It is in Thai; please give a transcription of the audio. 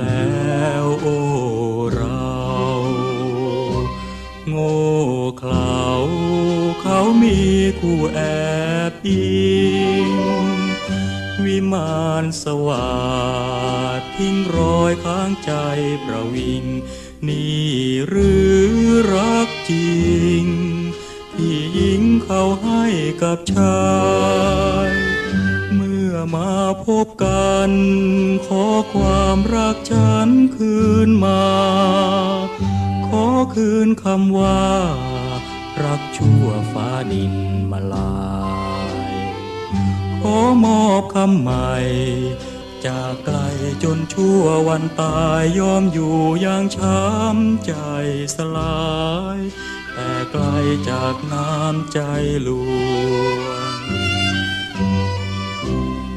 แล้วโอ้เรา โง่เขลาเขามีคู่แอบอิง วิมานสวัสดทิ้งรอยค้างใจประวิง นี่หรือรักจริง ที่หญิงเขาให้กับชาย เมื่อมาพบกัน ความรักฉันคืนมา ขอคืนคำว่า รักชั่วฟ้าดินมาลายขอมอบคำใหม่จากไกลจนชั่ววันตายยอมอยู่อย่างช้ำใจสลาย แต่ไกลจากน้ำใจลวง